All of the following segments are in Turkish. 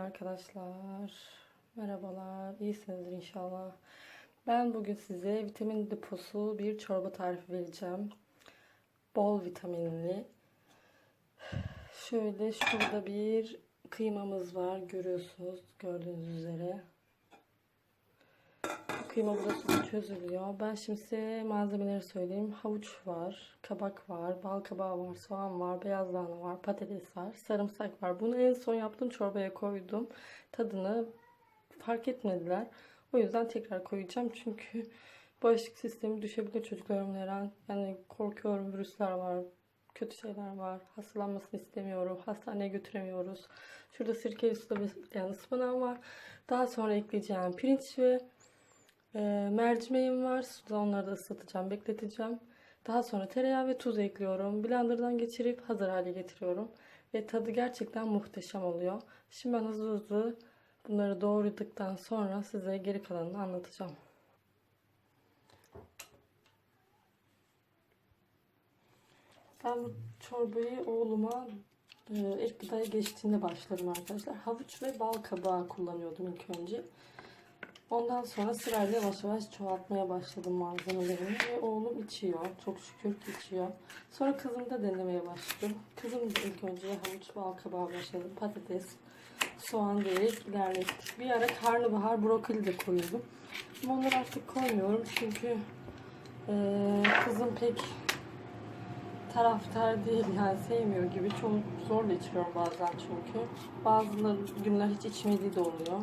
arkadaşlar. Merhabalar. İyisinizdir inşallah. Ben bugün size vitamin deposu bir çorba tarifi vereceğim. Bol vitaminli. Şöyle şurada bir kıymamız var. Görüyorsunuz gördüğünüz üzere. Kıyma burada çözülüyor. Ben şimdi size malzemeleri söyleyeyim. Havuç var, kabak var, bal kabağı var, soğan var, beyaz lahana var, patates var, sarımsak var. Bunu en son yaptığım çorbaya koydum. Tadını fark etmediler. O yüzden tekrar koyacağım. Çünkü bağışıklık sistemi düşebilir çocuklarımın her an. Yani korkuyorum virüsler var, kötü şeyler var. Hastalanmasını istemiyorum. Hastaneye götüremiyoruz. Şurada sirkeli suda bekleyen ıspanağım var. Daha sonra ekleyeceğim pirinç ve e, mercimeğim var. Suda onları da ıslatacağım, bekleteceğim. Daha sonra tereyağı ve tuz ekliyorum. Blenderdan geçirip hazır hale getiriyorum. Ve tadı gerçekten muhteşem oluyor. Şimdi ben hızlı hızlı bunları doğradıktan sonra size geri kalanını anlatacağım. Ben bu çorbayı oğluma e, ilk gıdaya geçtiğinde başladım arkadaşlar. Havuç ve bal kabağı kullanıyordum ilk önce. Ondan sonra sırayla yavaş yavaş çoğaltmaya başladım malzemelerimi ve oğlum içiyor. Çok şükür ki içiyor. Sonra kızım da denemeye başladım. Kızım da ilk önce havuç bal kabağı başladım. Patates, soğan diyerek ilerlettik. Bir ara karnabahar, brokoli de koyuyordum. Ama onları artık koymuyorum çünkü e, kızım pek taraftar değil yani sevmiyor gibi. Çok zorla içiriyorum bazen çünkü. Bazı günler hiç içmediği de oluyor.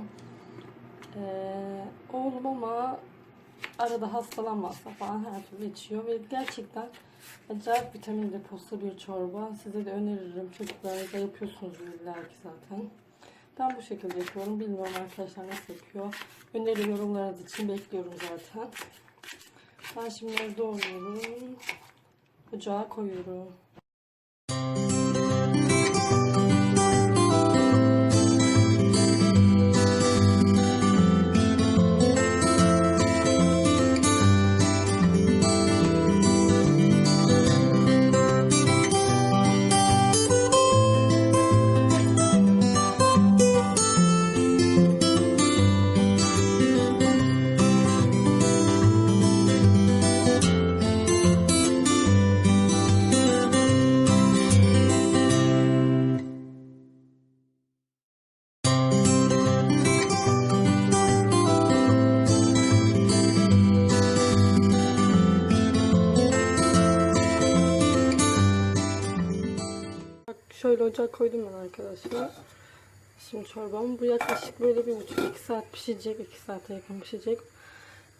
Ee, oğlum ama arada hastalanmazsa falan her türlü içiyor ve gerçekten acayip vitamin deposu bir çorba. Size de öneririm. Çocuklarınıza yapıyorsunuz illa ki zaten. Ben bu şekilde yapıyorum. Bilmiyorum arkadaşlar nasıl yapıyor. Öneri yorumlarınız için bekliyorum zaten. Ben şimdi doğruyorum. Ocağa koyuyorum. Ocağa koydum ben arkadaşlar. Şimdi çorbam bu yaklaşık böyle bir buçuk iki saat pişecek. iki saate yakın pişecek.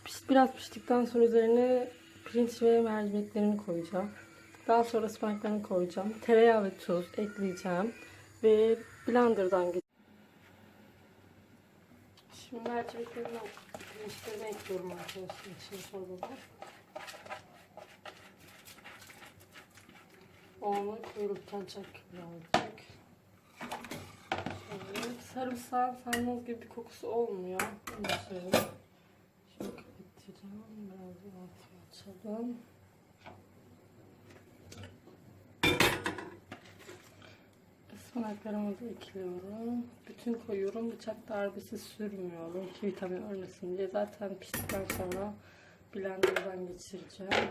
Piş- Biraz piştikten sonra üzerine pirinç ve mercimeklerini koyacağım. Daha sonra ıspanaklarını koyacağım. Tereyağı ve tuz ekleyeceğim. Ve blenderdan geçeceğim. Şimdi mercimeklerini pirinçlerini ekliyorum arkadaşlar için çorbada. Onu kuyruktan çok birazcık. Evet, sarımsağın sandığınız gibi bir kokusu olmuyor. Onu söyleyeyim. Şöyle kapatacağım. Biraz da altı açalım. Ispanaklarımızı ekliyorum. Bütün koyuyorum. Bıçak darbesi sürmüyorum ki vitamin ölmesin diye. Zaten piştikten sonra blenderdan geçireceğim.